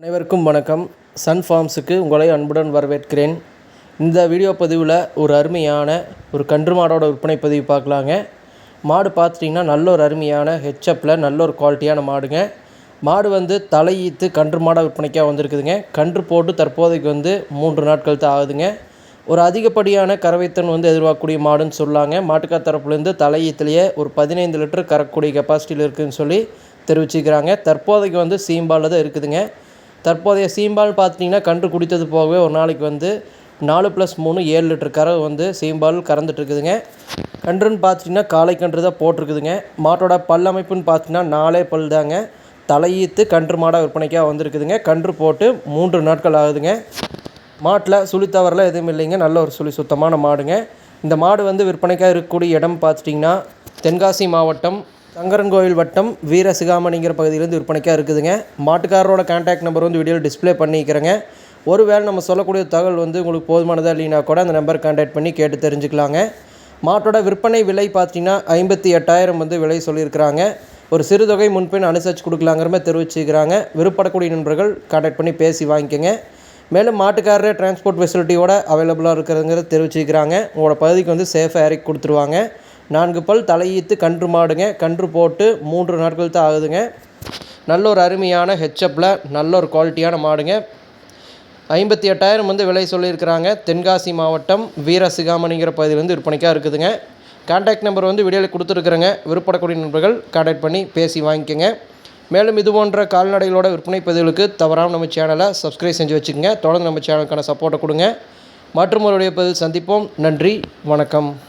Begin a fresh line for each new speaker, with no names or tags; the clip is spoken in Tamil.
அனைவருக்கும் வணக்கம். சன் ஃபார்ம்ஸுக்கு உங்களை அன்புடன் வரவேற்கிறேன். இந்த வீடியோ பதிவில் ஒரு அருமையான ஒரு கன்று மாடோட விற்பனை பதிவு பார்க்கலாங்க. மாடு பார்த்துட்டிங்கன்னா நல்ல ஒரு அருமையான ஹெச்எப்பில் நல்ல ஒரு குவாலிட்டியான மாடுங்க. மாடு வந்து தலையீத்து கன்று மாடாக விற்பனைக்காக வந்திருக்குதுங்க. கன்று போட்டு தற்போதைக்கு வந்து மூன்று நாட்கள் தான் ஆகுதுங்க. ஒரு அதிகப்படியான கறவைத்தன் வந்து எதிர்பார்க்கக்கூடிய மாடுன்னு சொல்லாங்க. மாட்டுக்கார் தரப்புலேருந்து தலையீத்துலேயே ஒரு பதினைந்து லிட்டர் கறக்கக்கூடிய கெப்பாசிட்டியில் இருக்குதுன்னு சொல்லி தெரிவிச்சுக்கிறாங்க தற்போதைக்கு வந்து சீம்பாலில் தான் இருக்குதுங்க. தற்போதைய சீம்பால் பார்த்துட்டிங்கன்னா கன்று குடித்தது போகவே ஒரு நாளைக்கு வந்து நாலு ப்ளஸ் மூணு ஏழு லிட்டர் கறவை வந்து சீம்பால் கறந்துட்டுருக்குதுங்க கன்றுன்னு பார்த்துட்டிங்கன்னா காளை கன்று தான் போட்டிருக்குதுங்க. மாட்டோட பல் அமைப்புன்னு பார்த்தீங்கன்னா நாலே பல் தாங்க. தலையீத்து கன்று மாடாக விற்பனைக்காக வந்திருக்குதுங்க. கன்று போட்டு மூன்று நாட்கள் ஆகுதுங்க. மாட்டில் சுழி தவறலாம் எதுவும் இல்லைங்க. நல்ல ஒரு சுழி சுத்தமான மாடுங்க. இந்த மாடு வந்து விற்பனைக்காக இருக்கக்கூடிய இடம் பார்த்துட்டிங்கன்னா தென்காசி மாவட்டம் சங்கரன்கோவில் வட்டம் வீர சிகாமணிங்கிற பகுதியிலேருந்து விற்பனைக்காக இருக்குதுங்க. மாட்டுக்காரரோட கான்டாக்ட் நம்பர் வந்து வீடியோவில் டிஸ்ப்ளே பண்ணிக்கிறேங்க. ஒருவேளை நம்ம சொல்லக்கூடிய தகவல் வந்து உங்களுக்கு போதுமானதாக இல்லைனா கூட அந்த நம்பர் கான்டாக்ட் பண்ணி கேட்டு தெரிஞ்சுக்கலாங்க. மாட்டோட விற்பனை விலை பார்த்தீங்கன்னா ஐம்பத்தி எட்டாயிரம் வந்து விலை சொல்லியிருக்கிறாங்க. ஒரு சிறு தொகை முன்பின் அனுசரித்து கொடுக்கலாங்கிற மாதிரி தெரிவிச்சுக்கிறாங்க. விருப்பப்படக்கூடிய நண்பர்கள் கான்டாக்ட் பண்ணி பேசி வாங்கிக்கோங்க. மேலும் மாட்டுக்காரரே டிரான்ஸ்போர்ட் ஃபெசிலிட்டியோட அவைலபிளாக இருக்கிறதுங்கிறத தெரிவிச்சுக்கிறாங்க. உங்களோட பகுதிக்கு வந்து சேஃபாக இறக்கி கொடுத்துருவாங்க. நான்கு பல் தலையீத்து கன்று மாடுங்க. கன்று போட்டு மூன்று நாட்கள் தான் ஆகுதுங்க. நல்ல ஒரு அருமையான ஹெச்எப்பில் நல்ல ஒரு குவாலிட்டியான மாடுங்க. ஐம்பத்தி எட்டாயிரம் வந்து விலை சொல்லியிருக்கிறாங்க. தென்காசி மாவட்டம் வீரசிகாமணிங்கிற பகுதியிலேருந்து விற்பனைக்காக இருக்குதுங்க. கான்டாக்ட் நம்பர் வந்து வீடியோவில் கொடுத்துருக்குறேங்க. விருப்பப்படக்கூடிய நண்பர்கள் கான்டாக்ட் பண்ணி பேசி வாங்கிக்கோங்க. மேலும் இது போன்ற கால்நடைகளோட விற்பனை பதிவுகளுக்கு தவறாமல் நம்ம சேனலை சப்ஸ்கிரைப் செஞ்சு வச்சுக்கோங்க. தொடர்ந்து நம்ம சேனலுக்கான சப்போர்ட்டை கொடுங்க. மற்றும் ஒருடைய பதில் சந்திப்போம். நன்றி. வணக்கம்.